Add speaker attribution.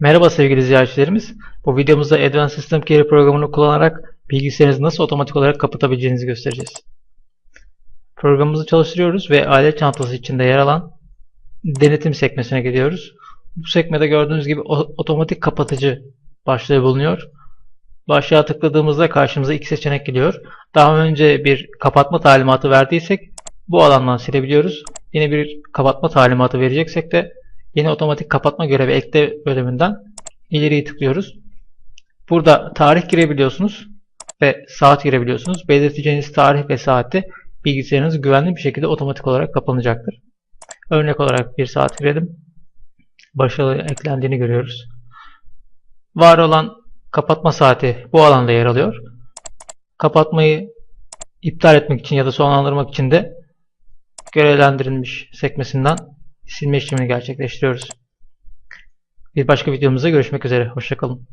Speaker 1: Merhaba sevgili ziyaretçilerimiz. Bu videomuzda Advanced System Care programını kullanarak bilgisayarınızı nasıl otomatik olarak kapatabileceğinizi göstereceğiz. Programımızı çalıştırıyoruz ve alet çantası içinde yer alan denetim sekmesine gidiyoruz. Bu sekmede gördüğünüz gibi otomatik kapatıcı başlığı bulunuyor. Başlığa tıkladığımızda karşımıza iki seçenek geliyor. Daha önce bir kapatma talimatı verdiysek bu alandan silebiliyoruz. Yine bir kapatma talimatı vereceksek de yeni otomatik kapatma görevi ekle bölümünden ileriyi tıklıyoruz. Burada tarih girebiliyorsunuz ve saat girebiliyorsunuz. Belirteceğiniz tarih ve saatte bilgisayarınız güvenli bir şekilde otomatik olarak kapanacaktır. Örnek olarak bir saat girelim. Başarılı eklendiğini görüyoruz. Var olan kapatma saati bu alanda yer alıyor. Kapatmayı iptal etmek için ya da sonlandırmak için de görevlendirilmiş sekmesinden silme işlemini gerçekleştiriyoruz. Bir başka videomuzda görüşmek üzere. Hoşçakalın.